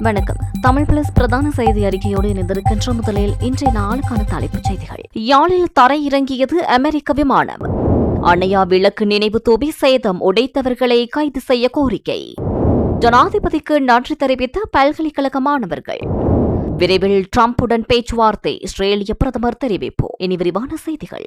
வணக்கம். தமிழ் பிளஸ் பிரதான செய்தி அறிக்கையோடு இணைந்திருக்கின்ற முதலில் இன்றைய நாளுக்கான தலைப்புச் செய்திகள். யாழில் தரை இறங்கியது அமெரிக்க விமானம். அணையா விளக்கு நினைவு தூபி சேதம் உடைத்தவர்களை கைது செய்ய கோரிக்கை. ஜனாதிபதிக்கு நன்றி தெரிவித்த பல்கலைக்கழக மாணவர்கள். விரைவில் டிரம்புடன் பேச்சுவார்த்தை இஸ்ரேலிய பிரதமர் தெரிவிப்பு. இனி விரிவான செய்திகள்.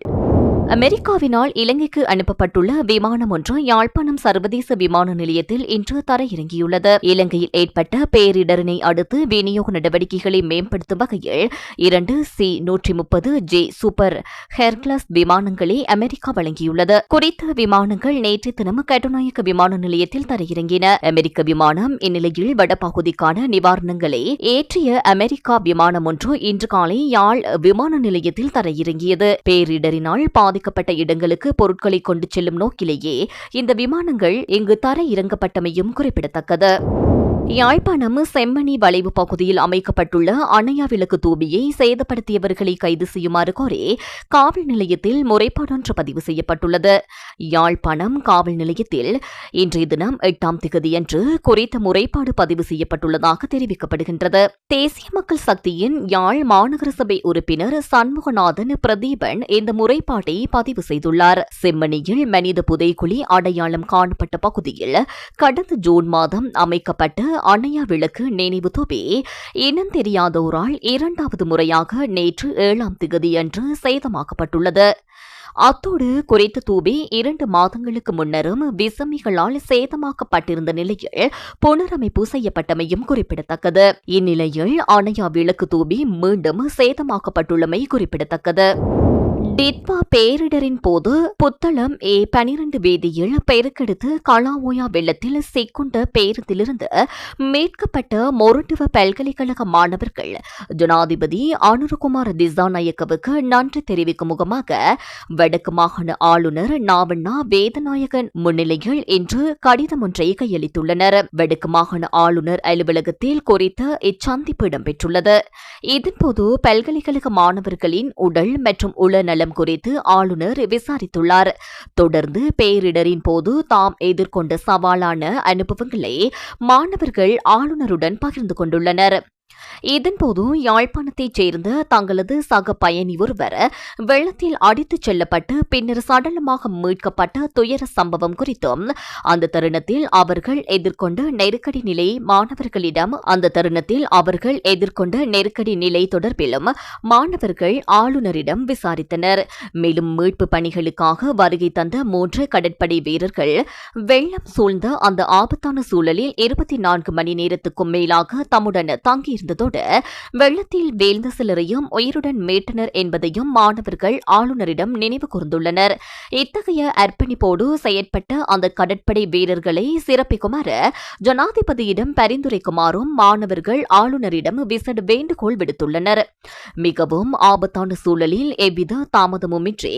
அமெரிக்காவினால் இலங்கைக்கு அனுப்பப்பட்டுள்ள விமானம் ஒன்று யாழ்ப்பாணம் சர்வதேச விமான நிலையத்தில் இன்று தரையிறங்கியுள்ளது. இலங்கையில் ஏற்பட்ட பேரிடரினை அடுத்து விநியோக நடவடிக்கைகளை மேம்படுத்தும் வகையில் இரண்டு சி நூற்றி முப்பது ஜே சூப்பர் ஹெர்க்லஸ் விமானங்களை அமெரிக்கா வழங்கியுள்ளது. குறித்த விமானங்கள் நேற்று தினம் கட்டுநாயக்க விமான நிலையத்தில் தரையிறங்கின. அமெரிக்க விமானம் இந்நிலையில் வடபகுதிக்கான நிவாரணங்களை ஏற்றிய அமெரிக்கா விமானம் ஒன்று இன்று காலை யாழ் விமான நிலையத்தில் தரையிறங்கியது. பேரிடரினால் பாதிக்கப்பட்ட இடங்களுக்கு பொருட்களை கொண்டு செல்லும் நோக்கிலேயே இந்த விமானங்கள் இங்கு தர இறங்கப்பட்டமையும் குறிப்பிடத்தக்கது. யாழ்ப்பாணம் செம்மணி வளைவு பகுதியில் அமைக்கப்பட்டுள்ள அணையா விளக்கு தூபியை சேதப்படுத்தியவர்களை கைது செய்யுமாறு கோரி காவல் நிலையத்தில் முறைப்பாடொன்று பதிவு செய்யப்பட்டுள்ளது. யாழ்ப்பாணம் காவல் நிலையத்தில் இன்றைய தினம் எட்டாம் திகதியன்று குறித்த முறைப்பாடு பதிவு செய்யப்பட்டுள்ளதாக தெரிவிக்கப்படுகின்றது. தேசிய மக்கள் சக்தியின் யாழ் மாநகர சபை உறுப்பினர் சண்முகநாதன் பிரதீபன் இந்த முறைப்பாட்டை பதிவு செய்துள்ளார். செம்மணியில் மனித புதைக்குழி அடையாளம் காணப்பட்ட பகுதியில் கடந்த ஜூன் மாதம் அமைக்கப்பட்ட அணையா விளக்கு நினைவு தொபி. இனம் தெரியாதோரால் இரண்டாவது முறையாக நேற்று ஏழாம் திகதியன்று சேதமாக்கப்பட்டுள்ளது. அத்தோடு குறித்த தூபி இரண்டு மாதங்களுக்கு முன்னரும் விசமிகளால் சேதமாக்கப்பட்டிருந்த நிலையில் புனரமைப்பு செய்யப்பட்டமையும் குறிப்பிடத்தக்கது. இந்நிலையில் அணையா விளக்கு தூபி மீண்டும் சேதமாக்கப்பட்டுள்ளமை குறிப்பிடத்தக்கது. டிட்வா பேரிடரின் போது புத்தளம் ஏ பனிரண்டு வீதியில் பெருக்கெடுத்து கலாவோயா வெள்ளத்தில் சிக்குண்ட பேருந்திலிருந்து மீட்கப்பட்ட மொரட்டுவ பல்கலைக்கழக மாணவர்கள். ஜனாதிபதி அனுரகுமார் திசாநாயக்கவுக்கு நன்றி தெரிவிக்கும் முகமாக வடக்கு மாகாண ஆளுநர் நாவண்ணா வேதநாயகன் முன்னிலையில் இன்று கடிதம் ஒன்றை கையளித்துள்ளனர். வடக்கு மாகாண ஆளுநர் அலுவலகத்தில் குறித்த இச்சந்திப்பு இடம்பெற்றுள்ளது. இதன்போது பல்கலைக்கழக மாணவர்களின் உடல் மற்றும் நலம் குறித்து ஆளுநர் விசாரித்துள்ளார். தொடர்ந்து பேரிடரின் போது தாம் எதிர்கொண்ட சவாலான அனுபவங்களை மாணவர்கள் ஆளுநருடன் பகிர்ந்து கொண்டுள்ளனர். இதன்போது யாழ்ப்பாணத்தைச் சேர்ந்த தங்களது சக பயணி ஒருவர் வெள்ளத்தில் அடித்துச் செல்லப்பட்டு பின்னர் சடலமாக மீட்கப்பட்ட துயர சம்பவம் குறித்தும் அந்த தருணத்தில் அவர்கள் எதிர்கொண்ட நெருக்கடி நிலை மாணவர்களிடம் அந்த தருணத்தில் அவர்கள் எதிர்கொண்ட நெருக்கடி நிலை தொடர்பிலும் மாணவர்கள் ஆளுநரிடம் விசாரித்தனர். மேலும் மீட்பு பணிகளுக்காக வருகை தந்த மூன்று கடற்படை வீரர்கள் வெள்ளம் சூழ்ந்த அந்த ஆபத்தான சூழலில் இருபத்தி நான்கு மணி நேரத்துக்கும் மேலாக தம்முடன் இருந்ததோடு வெள்ளத்தில் வீழ்ந்த சிலரையும் உயிருடன் மீட்டனர் என்பதையும் மாணவர்கள் ஆளுநரிடம் நினைவு கூர்ந்துள்ளனர். இத்தகைய அர்ப்பணிப்போடு செயற்பட்ட அந்த கடற்படை வீரர்களை சிறப்பிக்குமாறு ஜனாதிபதியிடம் பரிந்துரைக்குமாறும் மாணவர்கள் ஆளுநரிடம் விசட வேண்டுகோள் விடுத்துள்ளனர். மிகவும் ஆபத்தான சூழலில் எவ்வித தாமதமுமின்றி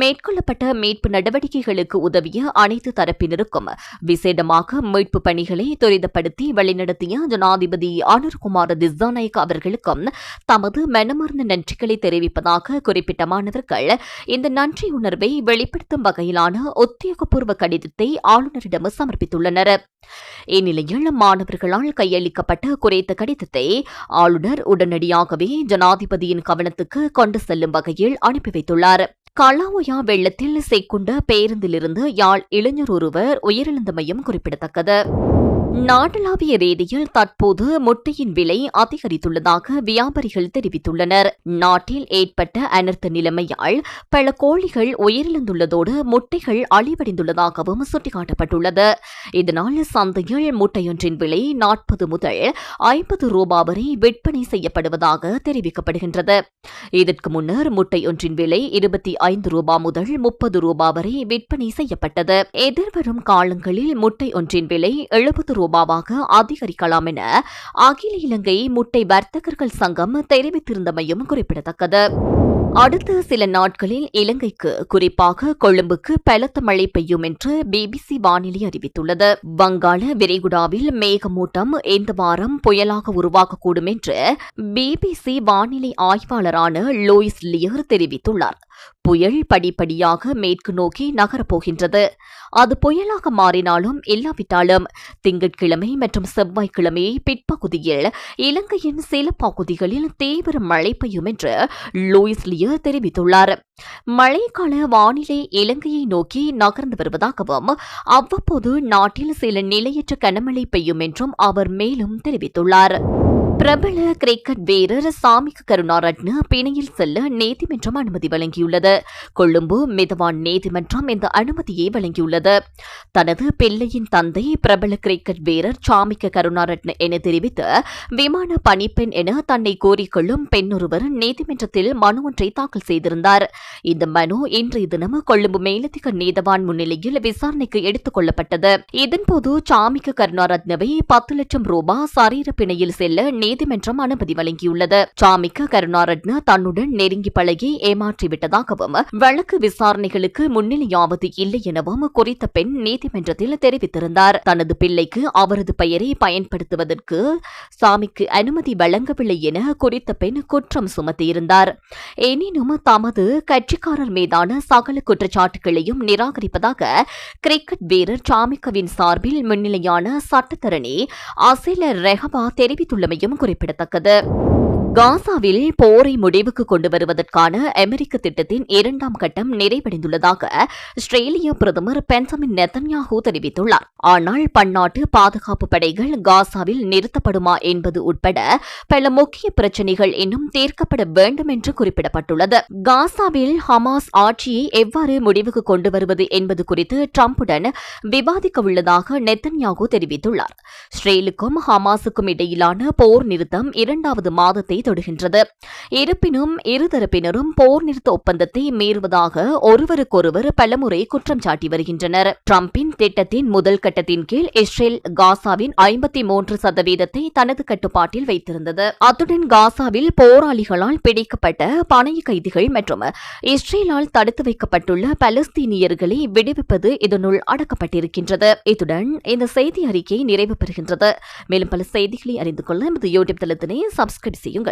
மேற்கொள்ளப்பட்ட மீட்பு நடவடிக்கைகளுக்கு உதவிய அனைத்து தரப்பினருக்கும் விசேடமாக மீட்பு பணிகளை துரிதப்படுத்தி வழிநடத்திய ஜனாதிபதி அனுர்குமார் திசாநாயக் அவர்களுக்கும் தமது மனமார்ந்த நன்றிகளை தெரிவிப்பதாக குறிப்பிட்ட மாணவர்கள் இந்த நன்றி உணர்வை வெளிப்படுத்தும் வகையிலான உத்தியோகபூர்வ கடிதத்தை ஆளுநரிடம் சமர்ப்பித்துள்ளனர். இந்நிலையில் மாணவர்களால் கையளிக்கப்பட்ட குறைத்த கடிதத்தை ஆளுநர் உடனடியாகவே ஜனாதிபதியின் கவனத்துக்கு கொண்டு செல்லும் வகையில் அனுப்பி வைத்துள்ளார். கலாவோயா வெள்ளத்தில் சிக்குண்ட பேருந்திலிருந்து யாழ் இளைஞர் ஒருவர் உயிரிழந்தமையும் குறிப்பிடத்தக்கது. நாடளாவிய ரீதியில் தற்போது முட்டையின் விலை அதிகரித்துள்ளதாக வியாபாரிகள் தெரிவித்துள்ளனர். நாட்டில் ஏற்பட்ட அனர்த்த நிலைமையால் பல கோழிகள் உயிரிழந்துள்ளதோடு முட்டைகள் அழிவடைந்துள்ளதாகவும் சுட்டிக்காட்டப்பட்டுள்ளது. இதனால் சந்தையில் முட்டையொன்றின் விலை நாற்பது முதல் ஐம்பது ரூபாய் வரை விற்பனை செய்யப்படுவதாக தெரிவிக்கப்படுகின்றது. இதற்கு முன்னர் முட்டையொன்றின் விலை இருபத்தி ஐந்து ரூபாய் முதல் முப்பது ரூபாய் வரை விற்பனை செய்யப்பட்டது. எதிர்வரும் காலங்களில் முட்டை ஒன்றின் விலை எழுபது ரூபாவாக அதிகரிக்கலாம் என அகில இலங்கை முட்டை வர்த்தகர்கள் சங்கம் தெரிவித்திருந்தமையும் குறிப்பிடத்தக்கது. அடுத்த சில நாட்களில் இலங்கைக்கு குறிப்பாக கொழும்புக்கு பலத்த மழை பெய்யும் என்று பிபிசி வானிலை அறிவித்துள்ளது. வங்காள விரிகுடாவில் மேகமூட்டம் இந்த வாரம் புயலாக உருவாகக்கூடும் என்று பிபிசி வானிலை ஆய்வாளரான லூயிஸ் லியர் தெரிவித்துள்ளார். புயல் படிப்படியாக மேற்கு நோக்கி நகரப்போகின்றது. அது புயலாக மாறினாலும் இல்லாவிட்டாலும் திங்கட்கிழமை மற்றும் செவ்வாய்க்கிழமை பிற்பகுதியில் இலங்கையின் சில பகுதிகளில் தீவிர மழை பெய்யும் என்று லூயிஸ் லியர் தெரிவித்துள்ளார். மழைக்கால வானிலை இலங்கையை நோக்கி நகர்ந்து வருவதாகவும் அவ்வப்போது நாட்டில் சில நிலையற்ற கனமழை பெய்யும் என்றும் அவர் மேலும் தெரிவித்துள்ளார். பிரபல கிரிக்கெட் வீரர் சாமி கருணாரட்ன பிணையில் செல்ல நீதிமன்றம் அனுமதி வழங்கியுள்ளது. கொழும்பு மிதவான் நீதிமன்றம் இந்த அனுமதியை வழங்கியுள்ளது. தனது பிள்ளையின் தந்தை பிரபல கிரிக்கெட் வீரர் சாமிக்க கருணாரட்ன என தெரிவித்து விமான பணிப்பெண் என தன்னை கோரிக்கொள்ளும் பெண்ணொருவர் நீதிமன்றத்தில் மனு ஒன்றை தாக்கல் செய்திருந்தார். இந்த மனு இன்றைய தினம் கொழும்பு மேலதிக நீதவான் முன்னிலையில் விசாரணைக்கு எடுத்துக் கொள்ளப்பட்டது. இதன்போது சாமிக்க கருணாரத்னவை பத்து லட்சம் ரூபாய் சரீர பிணையில் செல்ல நீதிமன்றம் அனுமதி வழங்கியுள்ளது. சாமிக்கு கருணாரட்ன தன்னுடன் நெருங்கி பழகி ஏமாற்றிவிட்டதாகவும் வழக்கு விசாரணைகளுக்கு முன்னிலையாவது இல்லை எனவும் குறித்த பெண் நீதிமன்றத்தில் தெரிவித்திருந்தார். தனது பிள்ளைக்கு அவரது பெயரை பயன்படுத்துவதற்கு சாமிக்கு அனுமதி வழங்கவில்லை என குறித்த பெண் குற்றம் சுமத்தியிருந்தார். எனினும் தமது கட்சிக்காரர் மீதான சகல குற்றச்சாட்டுகளையும் நிராகரிப்பதாக கிரிக்கெட் வீரர் சாமிக்கவின் சார்பில் முன்னிலையான சட்டத்தரணி அசில ரெஹபா தெரிவித்துள்ளமையும் குறிப்பிடத்தக்கது. காசாவில் போரை முடிவுக்கு கொண்டு வருவதற்கான அமெரிக்க திட்டத்தின் இரண்டாம் கட்டம் நிறைவடைந்துள்ளதாக ஆஸ்திரேலிய பிரதமர் பென்சமின் நெத்தன்யாஹூ தெரிவித்துள்ளார். ஆனால் பன்னாட்டு பாதுகாப்பு படைகள் காசாவில் நிறுத்தப்படுமா என்பது உட்பட பல முக்கிய பிரச்சினைகள் இன்னும் தீர்க்கப்பட வேண்டும் என்று குறிப்பிடப்பட்டுள்ளது. காசாவில் ஹமாஸ் ஆட்சியை எவ்வாறு முடிவுக்கு கொண்டு வருவது என்பது குறித்து டிரம்புடன் விவாதிக்க உள்ளதாக நெத்தன்யாகு தெரிவித்துள்ளார். ஸ்ரேலுக்கும் ஹமாஸுக்கும் இடையிலான போர் நிறுத்தம் இரண்டாவது மாதத்தை தொடுகின்றது இருப்பினும் இருதரப்பினரும் போர் நிறுத்த ஒப்பந்தத்தை மீறுவதாக ஒருவருக்கொருவர் பலமுறை குற்றம் சாட்டி வருகின்றனர். டிரம்பின் திட்டத்தின் முதல் கட்டத்தின் கீழ் இஸ்ரேல் காசாவின் ஐம்பத்தி மூன்று சதவீதத்தை தனது கட்டுப்பாட்டில் வைத்திருந்தது. அத்துடன் காசாவில் போராளிகளால் பிடிக்கப்பட்ட பணைய கைதிகள் மற்றும் இஸ்ரேலால் தடுத்து வைக்கப்பட்டுள்ள பலஸ்தீனியர்களை விடுவிப்பது இதனுள் அடக்கப்பட்டிருக்கின்றது. இத்துடன் இந்த செய்தி அறிக்கை நிறைவு பெறுகின்றது. மேலும் பல செய்திகளை அறிந்து கொள்ள எமது யூடியூப் தளத்தினை சப்ஸ்கிரைப் செய்யுங்கள்.